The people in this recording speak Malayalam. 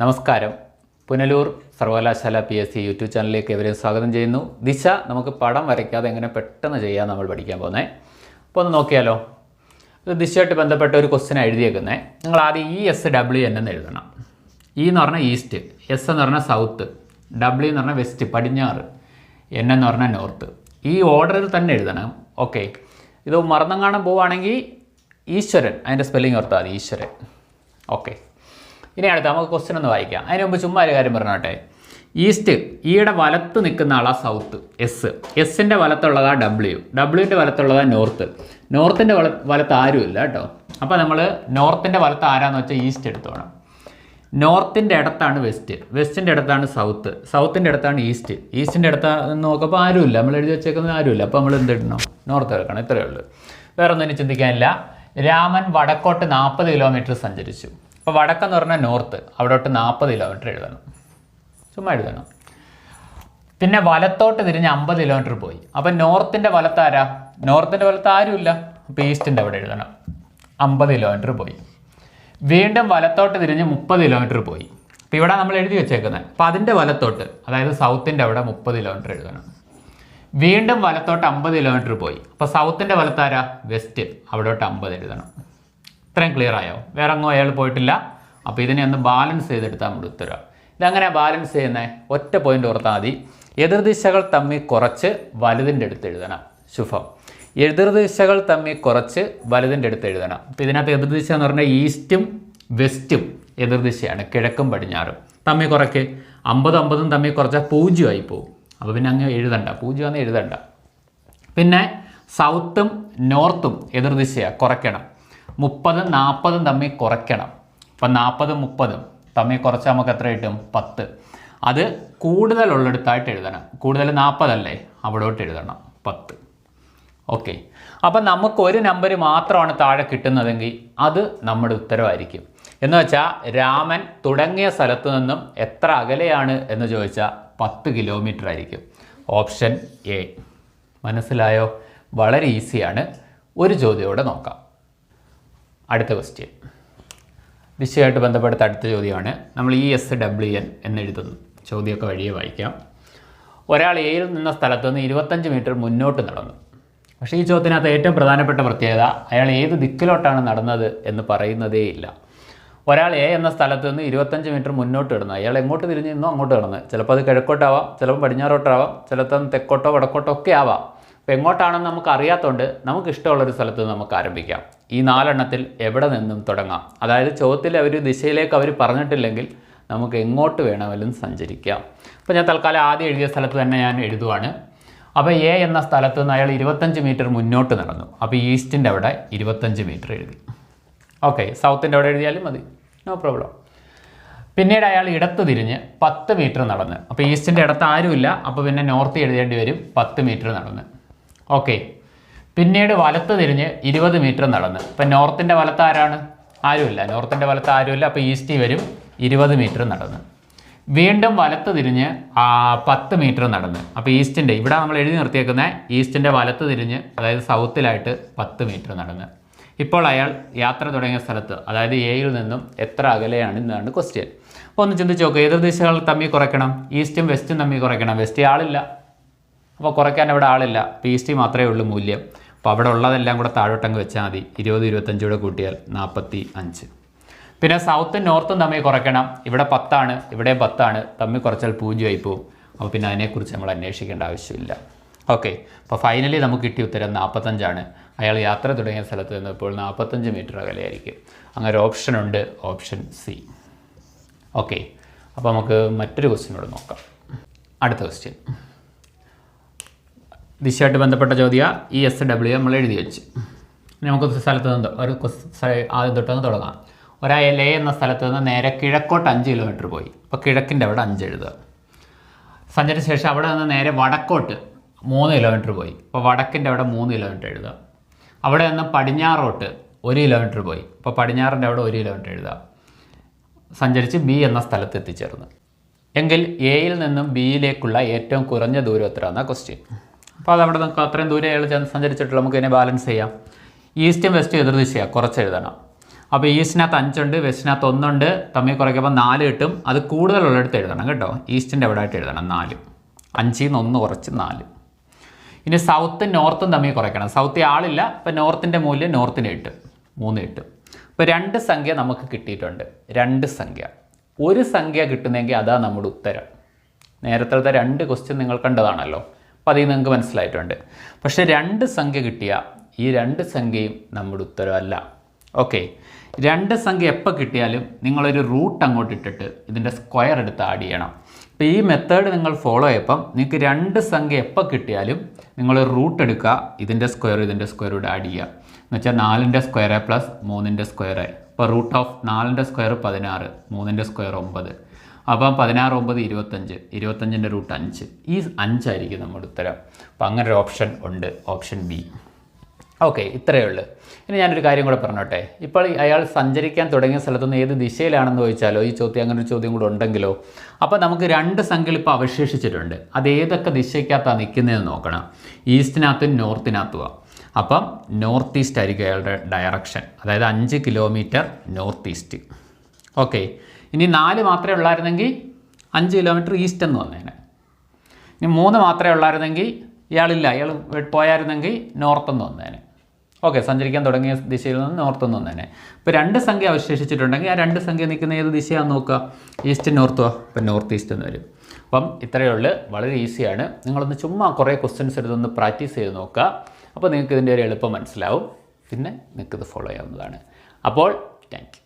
നമസ്കാരം. പുനലൂർ സർവകലാശാല പി എസ് സി യൂട്യൂബ് ചാനലിലേക്ക് എവരെയും സ്വാഗതം ചെയ്യുന്നു. ദിശ നമുക്ക് പടം വരയ്ക്കാതെ എങ്ങനെ പെട്ടെന്ന് ചെയ്യാൻ നമ്മൾ പഠിക്കാൻ പോകുന്നത് അപ്പോൾ ഒന്ന് നോക്കിയാലോ. ഇത് ദിശയായിട്ട് ബന്ധപ്പെട്ട ഒരു ക്വസ്റ്റ്യൻ എഴുതിയേക്കുന്നത് നിങ്ങൾ ആദ്യം ഇ എസ് ഡബ്ല്യു എൻ എന്ന് എഴുതണം. ഇ എന്ന് പറഞ്ഞാൽ ഈസ്റ്റ് എസ് എന്ന് പറഞ്ഞാൽ സൗത്ത് ഡബ്ല്യു എന്ന് പറഞ്ഞാൽ വെസ്റ്റ് പടിഞ്ഞാറ് എൻ എന്ന് പറഞ്ഞാൽ നോർത്ത് ഈ ഓർഡറിൽ തന്നെ എഴുതണം. ഓക്കെ ഇത് മറന്നങ്ങാണം പോവുകയാണെങ്കിൽ ഈശ്വരൻ. അതിന്റെ സ്പെല്ലിംഗ് ഓർത്താൽ ഈശ്വരൻ. ഓക്കെ ഇനി അടുത്ത നമുക്ക് ക്വസ്റ്റ്യൻ ഒന്ന് വായിക്കാം. അതിന് മുമ്പ് ചുമ്മാ ഒരു കാര്യം പറഞ്ഞോട്ടെ. ഈസ്റ്റ് ഈയുടെ വലത്ത് നിൽക്കുന്ന ആളാ സൗത്ത് എസ് എസിന്റെ വലത്തുള്ളതാ ഡബ്ല്യു ഡബ്ല്യുവിന്റെ വലത്തുള്ളതാ നോർത്ത് നോർത്തിന്റെ വല വലത്ത് ആരുമില്ല കേട്ടോ. അപ്പോൾ നമ്മൾ നോർത്തിന്റെ വലത്ത് ആരാന്ന് വെച്ചാൽ ഈസ്റ്റ് എടുത്തോണം. നോർത്തിന്റെ അടുത്താണ് വെസ്റ്റ് വെസ്റ്റിന്റെ അടുത്താണ് സൗത്ത് സൗത്തിന്റെ അടുത്താണ് ഈസ്റ്റ് ഈസ്റ്റിന്റെ അടുത്ത് നോക്കുമ്പോൾ ആരുമില്ല നമ്മൾ എഴുതി വെച്ചേക്കുന്നത് ആരുമില്ല അപ്പോൾ നമ്മൾ എന്ത് ഇടണം? നോർത്ത് എടുക്കണം. ഇത്രയേ ഉള്ളൂ. വേറെ ഒന്നും ഇനി ചിന്തിക്കാനില്ല. രാമൻ വടക്കോട്ട് നാൽപ്പത് കിലോമീറ്റർ സഞ്ചരിച്ചു. അപ്പോൾ വടക്കെന്ന് പറഞ്ഞാൽ നോർത്ത്. അവിടോട്ട് നാൽപ്പത് കിലോമീറ്റർ എഴുതണം. ചുമ്മാ എഴുതണം. പിന്നെ വലത്തോട്ട് തിരിഞ്ഞ് അമ്പത് കിലോമീറ്റർ പോയി. അപ്പം നോർത്തിന്റെ വലത്താരാ? നോർത്തിന്റെ വലത്ത് ആരുമില്ല. അപ്പോൾ ഈസ്റ്റിന്റെ അവിടെ എഴുതണം. അമ്പത് കിലോമീറ്റർ പോയി. വീണ്ടും വലത്തോട്ട് തിരിഞ്ഞ് മുപ്പത് കിലോമീറ്റർ പോയി. അപ്പോൾ ഇവിടെ നമ്മൾ എഴുതി വെച്ചേക്കുന്നത് അപ്പോൾ അതിന്റെ വലത്തോട്ട് അതായത് സൗത്തിന്റെ അവിടെ മുപ്പത് കിലോമീറ്റർ എഴുതണം. വീണ്ടും വലത്തോട്ട് അമ്പത് കിലോമീറ്റർ പോയി. അപ്പോൾ സൗത്തിന്റെ വലത്താരാ? വെസ്റ്റ്. അവിടോട്ട് അമ്പത് എഴുതണം. ഇത്രയും ക്ലിയർ ആയോ? വേറെ അങ്ങോ അയാൾ പോയിട്ടില്ല. അപ്പോൾ ഇതിനെ ഒന്ന് ബാലൻസ് ചെയ്തെടുത്താൽ നമ്മുടെ ഉത്തരം. ഇതങ്ങനെ ബാലൻസ് ചെയ്യുന്നത് ഒറ്റ പോയിന്റ് ഓർത്താൽ മതി. എതിർദിശകൾ തമ്മിൽ കുറച്ച് വലുതിന്റെ അടുത്ത് എഴുതണം. ശുഭം. എതിർദിശകൾ തമ്മിൽ കുറച്ച് വലുതിന്റെ അടുത്ത് എഴുതണം. അപ്പോൾ ഇതിനകത്ത് എതിർദിശ എന്ന് പറഞ്ഞാൽ ഈസ്റ്റും വെസ്റ്റും എതിർദിശയാണ്. കിഴക്കും പടിഞ്ഞാറും. തമ്മിൽ കുറയ്ക്ക്. അമ്പത് അമ്പതും തമ്മിൽ കുറച്ചാൽ പൂജ്യമായി പോകും. അപ്പോൾ പിന്നെ അങ്ങ് എഴുതണ്ട. പൂജ്യമാണെന്ന് എഴുതണ്ട. പിന്നെ സൗത്തും നോർത്തും എതിർദിശയാണ് കുറയ്ക്കണം. മുപ്പതും നാൽപ്പതും തമ്മിൽ കുറയ്ക്കണം. അപ്പം നാൽപ്പതും മുപ്പതും തമ്മിൽ കുറച്ചാൽ നമുക്ക് എത്ര കിട്ടും? പത്ത്. അത് കൂടുതലുള്ളിടത്തായിട്ട് എഴുതണം. കൂടുതൽ നാൽപ്പതല്ലേ അവിടോട്ട് എഴുതണം. പത്ത്. ഓക്കെ. അപ്പം നമുക്ക് ഒരു നമ്പർ മാത്രമാണ് താഴെ കിട്ടുന്നതെങ്കിൽ അത് നമ്മുടെ ഉത്തരവായിരിക്കും. എന്ന് വെച്ചാൽ രാമൻ തുടങ്ങിയ സ്ഥലത്ത് നിന്നും എത്ര അകലെയാണ് എന്ന് ചോദിച്ചാൽ പത്ത് കിലോമീറ്റർ ആയിരിക്കും. Option A. മനസ്സിലായോ? വളരെ ഈസിയാണ്. ഒരു ചോദ്യമോടെ നോക്കാം. അടുത്ത ക്വസ്റ്റ്യൻ ദിശയായിട്ട് ബന്ധപ്പെടുത്ത അടുത്ത ചോദ്യമാണ്. നമ്മൾ ഇ എസ് ഡബ്ല്യു എൻ എന്നെഴുതുന്നു. ചോദ്യമൊക്കെ വഴിയെ വായിക്കാം. ഒരാൾ എയിൽ നിന്ന സ്ഥലത്ത് നിന്ന് ഇരുപത്തഞ്ച് മീറ്റർ മുന്നോട്ട് നടന്നു. പക്ഷേ ഈ ചോദ്യത്തിനകത്ത് ഏറ്റവും പ്രധാനപ്പെട്ട പ്രത്യേകത അയാൾ ഏത് ദിക്കിലോട്ടാണ് നടന്നത് എന്ന് പറയുന്നതേ ഇല്ല. ഒരാൾ എ എന്ന സ്ഥലത്ത് നിന്ന് ഇരുപത്തഞ്ച് മീറ്റർ മുന്നോട്ട് കിടന്നു അയാൾ എങ്ങോട്ട് തിരിഞ്ഞു നിന്നോ അങ്ങോട്ട് കിടന്ന് ചിലപ്പോൾ അത് കിഴക്കോട്ടാവാം ചിലപ്പോൾ പടിഞ്ഞാറോട്ടാവാം ചിലപ്പോൾ തെക്കോട്ടോ വടക്കോട്ടോ ഒക്കെ ആവാം. അപ്പോൾ എങ്ങോട്ടാണെന്ന് നമുക്ക് അറിയാത്തതുകൊണ്ട് നമുക്ക് ഇഷ്ടമുള്ളൊരു സ്ഥലത്ത് നമുക്ക് ആരംഭിക്കാം. ഈ നാലെണ്ണത്തിൽ എവിടെ നിന്നും തുടങ്ങാം? അതായത് ചോദ്യത്തിൽ അവർ ദിശയിലേക്ക് അവർ പറഞ്ഞിട്ടില്ലെങ്കിൽ നമുക്ക് എങ്ങോട്ട് വേണമെങ്കിലും സഞ്ചരിക്കാം. അപ്പോൾ ഞാൻ തൽക്കാലം ആദ്യം എഴുതിയ സ്ഥലത്ത് തന്നെ ഞാൻ എഴുതുവാണ്. അപ്പോൾ എ എന്ന സ്ഥലത്ത് നിന്ന് അയാൾ ഇരുപത്തഞ്ച് മീറ്റർ മുന്നോട്ട് നടന്നു. അപ്പോൾ ഈസ്റ്റിന്റെ അവിടെ ഇരുപത്തഞ്ച് മീറ്റർ എഴുതി. ഓക്കെ സൗത്തിന്റെ അവിടെ എഴുതിയാലും മതി. No problem. പിന്നീട് അയാൾ ഇടത്ത് തിരിഞ്ഞ് പത്ത് മീറ്റർ നടന്ന്. അപ്പോൾ ഈസ്റ്റിന്റെ ഇടത്ത് ആരുമില്ല. അപ്പോൾ പിന്നെ നോർത്ത് എഴുതേണ്ടി വരും പത്ത് മീറ്റർ നടന്ന്. ഓക്കെ പിന്നീട് വലത്ത് തിരിഞ്ഞ് ഇരുപത് മീറ്റർ നടന്ന്. ഇപ്പം നോർത്തിന്റെ വലത്ത് ആരാണ്? ആരുമില്ല. നോർത്തിന്റെ വലത്ത് ആരുമില്ല. അപ്പോൾ ഈസ്റ്റ് വരും ഇരുപത് മീറ്റർ നടന്ന്. വീണ്ടും വലത്ത് തിരിഞ്ഞ് പത്ത് മീറ്റർ നടന്ന്. അപ്പോൾ ഈസ്റ്റിന്റെ ഇവിടെ നമ്മൾ എഴുതി നിർത്തിയേക്കുന്നത് ഈസ്റ്റിന്റെ വലത്ത് തിരിഞ്ഞ് അതായത് സൗത്തിലായിട്ട് പത്ത് മീറ്റർ നടന്ന്. ഇപ്പോൾ അയാൾ യാത്ര തുടങ്ങിയ സ്ഥലത്ത് അതായത് എയിൽ നിന്നും എത്ര അകലെയാണ് എന്നാണ് ക്വസ്റ്റ്യൻ അപ്പോൾ ഒന്ന് ചിന്തിച്ച് നോക്കുക ഏത് ദിശകൾ തമ്മിൽ കുറയ്ക്കണം? ഈസ്റ്റും വെസ്റ്റും തമ്മിൽ കുറയ്ക്കണം. വെസ്റ്റ് ആളില്ല. അപ്പോൾ കുറയ്ക്കാൻ അവിടെ ആളില്ല. പി എസ് ടി മാത്രമേ ഉള്ളൂ മൂല്യം. അപ്പോൾ അവിടെ ഉള്ളതെല്ലാം കൂടെ താഴോട്ടങ്ങ് വെച്ചാൽ മതി. ഇരുപത് ഇരുപത്തഞ്ച് കൂടെ കൂട്ടിയാൽ നാൽപ്പത്തി അഞ്ച് പിന്നെ സൗത്തും നോർത്തും തമ്മിൽ കുറയ്ക്കണം. ഇവിടെ പത്താണ് ഇവിടെ പത്താണ്. തമ്മിൽ കുറച്ചാൽ പൂജ്യമായി പോകും അപ്പോൾ പിന്നെ അതിനെക്കുറിച്ച് നമ്മൾ അന്വേഷിക്കേണ്ട ആവശ്യമില്ല. ഓക്കെ അപ്പോൾ ഫൈനലി നമുക്ക് കിട്ടിയ ഉത്തരം നാൽപ്പത്തഞ്ചാണ് അയാൾ യാത്ര തുടങ്ങിയ സ്ഥലത്ത് നിന്ന് ഇപ്പോൾ നാൽപ്പത്തഞ്ച് മീറ്റർ അകലെയായിരിക്കും. അങ്ങനെ ഓപ്ഷൻ ഉണ്ട്. ഓപ്ഷൻ സി ഓക്കെ അപ്പോൾ നമുക്ക് മറ്റൊരു ക്വസ്റ്റ്യനോട് നോക്കാം. അടുത്ത ക്വസ്റ്റ്യൻ ദിശയായിട്ട് ബന്ധപ്പെട്ട ചോദ്യ ഇ എസ് ഡബ്ല്യു നമ്മൾ എഴുതി വെച്ച്. നമുക്ക് സ്ഥലത്ത് നിന്ന് ഒരു ആദ്യം തൊട്ടൊന്ന് തുടങ്ങാം. ഒരാ എൽ എ എന്ന സ്ഥലത്ത് നിന്ന് നേരെ കിഴക്കോട്ട് അഞ്ച് കിലോമീറ്റർ പോയി. അപ്പോൾ കിഴക്കിന്റെ അവിടെ അഞ്ച് എഴുതുക. സഞ്ചരിച്ച ശേഷം അവിടെ നിന്ന് നേരെ വടക്കോട്ട് മൂന്ന് കിലോമീറ്റർ പോയി. അപ്പോൾ വടക്കിന്റെ അവിടെ മൂന്ന് കിലോമീറ്റർ എഴുതുക. അവിടെ നിന്ന് പടിഞ്ഞാറോട്ട് ഒരു കിലോമീറ്റർ പോയി. അപ്പോൾ പടിഞ്ഞാറിന്റെ അവിടെ ഒരു കിലോമീറ്റർ എഴുതുക. സഞ്ചരിച്ച് ബി എന്ന സ്ഥലത്ത് എത്തിച്ചേർന്നു. എങ്കിൽ എയിൽ നിന്നും ബിയിലേക്കുള്ള ഏറ്റവും കുറഞ്ഞ ദൂരം എന്നാണ് ക്വസ്റ്റ്യൻ അപ്പോൾ അത് അവിടെ നമുക്ക് അത്രയും ദൂരെ അയാൾ ചെന്ന് സഞ്ചരിച്ചിട്ടുള്ള. നമുക്ക് ഇതിനെ ബാലൻസ് ചെയ്യാം. ഈസ്റ്റും വെസ്റ്റും എതിർദിശയാണ് കുറച്ച് എഴുതണം. അപ്പോൾ ഈസ്റ്റിനകത്ത് അഞ്ചുണ്ട് വെസ്റ്റിനകത്ത് ഒന്നുണ്ട് തമ്മിൽ കുറയ്ക്കുമ്പോൾ നാല് കിട്ടും. അത് കൂടുതലുള്ളിടത്ത് എഴുതണം കേട്ടോ. ഈസ്റ്റിന്റെ എവിടെ ആയിട്ട് എഴുതണം. നാല്. അഞ്ചിൽ നിന്ന് ഒന്ന് കുറച്ച് നാല്. ഇനി സൗത്തും നോർത്തും തമ്മിൽ കുറയ്ക്കണം. സൗത്തിൽ ആളില്ല. അപ്പോൾ നോർത്തിന്റെ മൂല്യം നോർത്തിന് കിട്ടും. മൂന്ന് കിട്ടും. ഇപ്പോൾ രണ്ട് സംഖ്യ നമുക്ക് കിട്ടിയിട്ടുണ്ട്. രണ്ട് സംഖ്യ. ഒരു സംഖ്യ കിട്ടുന്നെങ്കിൽ അതാ നമ്മുടെ ഉത്തരം. നേരത്തെ രണ്ട് ക്വസ്റ്റ്യൻ നിങ്ങൾ കണ്ടതാണല്ലോ. അപ്പോൾ അതിൽ നിങ്ങൾക്ക് മനസ്സിലായിട്ടുണ്ട്. പക്ഷേ രണ്ട് സംഖ്യ കിട്ടിയ ഈ രണ്ട് സംഖ്യയും നമ്മുടെ ഉത്തരമല്ല ഓക്കെ. രണ്ട് സംഖ്യ എപ്പോൾ കിട്ടിയാലും നിങ്ങളൊരു റൂട്ട് അങ്ങോട്ട് ഇട്ടിട്ട് ഇതിന്റെ സ്ക്വയർ എടുത്ത് ആഡ് ചെയ്യണം. അപ്പോൾ ഈ മെത്തേഡ് നിങ്ങൾ ഫോളോ ചെയ്യപ്പം നിങ്ങൾക്ക് രണ്ട് സംഖ്യ എപ്പോൾ കിട്ടിയാലും നിങ്ങൾ റൂട്ട് എടുക്കുക ഇതിന്റെ സ്ക്വയർ ഇതിന്റെ സ്ക്വയർ ഇവിടെ ആഡ് ചെയ്യുക. എന്ന് വെച്ചാൽ നാലിന്റെ സ്ക്വയർ പ്ലസ് മൂന്നിന്റെ സ്ക്വയർ അപ്പോൾ റൂട്ട് ഓഫ് നാലിന്റെ സ്ക്വയർ പതിനാറ് മൂന്നിന്റെ സ്ക്വയർ ഒമ്പത്. അപ്പം പതിനാറ് ഒമ്പത് ഇരുപത്തഞ്ച് ഇരുപത്തഞ്ചിന്റെ റൂട്ട് അഞ്ച്. ഈ അഞ്ചായിരിക്കും നമ്മുടെ ഉത്തരം. അപ്പം അങ്ങനെ ഒരു ഓപ്ഷൻ ഉണ്ട് ഓപ്ഷൻ ബി ഓക്കെ ഇത്രയേ ഉള്ളൂ. ഇനി ഞാനൊരു കാര്യം കൂടെ പറഞ്ഞോട്ടെ. ഇപ്പോൾ അയാൾ സഞ്ചരിക്കാൻ തുടങ്ങിയ സ്ഥലത്തുനിന്ന് ഏത് ദിശയിലാണെന്ന് ചോദിച്ചാലോ ഈ ചോദ്യം അങ്ങനെ ഒരു ചോദ്യം കൂടെ ഉണ്ടെങ്കിലോ? അപ്പോൾ നമുക്ക് രണ്ട് സംഖ്യകൾ ഇപ്പോൾ അവശേഷിച്ചിട്ടുണ്ട്. അത് ഏതൊക്കെ ദിശയ്ക്കകത്താണ് നിൽക്കുന്നതെന്ന് നോക്കണം. ഈസ്റ്റിനകത്തും നോർത്തിനകത്തുമാണ് അപ്പം നോർത്ത് ഈസ്റ്റ് ആയിരിക്കും അയാളുടെ ഡയറക്ഷൻ അതായത് അഞ്ച് കിലോമീറ്റർ നോർത്ത് ഈസ്റ്റ് ഓക്കെ ഇനി നാല് മാത്രമേ ഉള്ളായിരുന്നെങ്കിൽ അഞ്ച് കിലോമീറ്റർ ഈസ്റ്റ് എന്ന് വന്നേനെ. ഇനി മൂന്ന് മാത്രമേ ഉള്ളായിരുന്നെങ്കിൽ ഇയാളില്ല ഇയാൾ പോയായിരുന്നെങ്കിൽ നോർത്ത് എന്ന് വന്നേനെ. ഓക്കെ സഞ്ചരിക്കാൻ തുടങ്ങിയ ദിശയിൽ നിന്ന് നോർത്ത് എന്ന് വന്നേനെ. ഇപ്പോൾ രണ്ട് സംഖ്യ അവശേഷിച്ചിട്ടുണ്ടെങ്കിൽ ആ രണ്ട് സംഖ്യ നിൽക്കുന്ന ഏത് ദിശയാണെന്ന് നോക്കുക? ഈസ്റ്റ് നോർത്തോ ഇപ്പം നോർത്ത് ഈസ്റ്റ് എന്ന് വരും. അപ്പം ഇത്രയേ ഉള്ളൂ. വളരെ ഈസിയാണ് നിങ്ങളൊന്ന് ചുമ്മാ കുറേ ക്വസ്റ്റ്യൻസ് എടുത്തൊന്ന് പ്രാക്ടീസ് ചെയ്ത് നോക്കുക. അപ്പോൾ നിങ്ങൾക്ക് ഇതിന്റെ ഒരു എളുപ്പം മനസ്സിലാവും. പിന്നെ നിങ്ങൾക്കിത് ഫോളോ ചെയ്യാവുന്നതാണ്. അപ്പോൾ താങ്ക്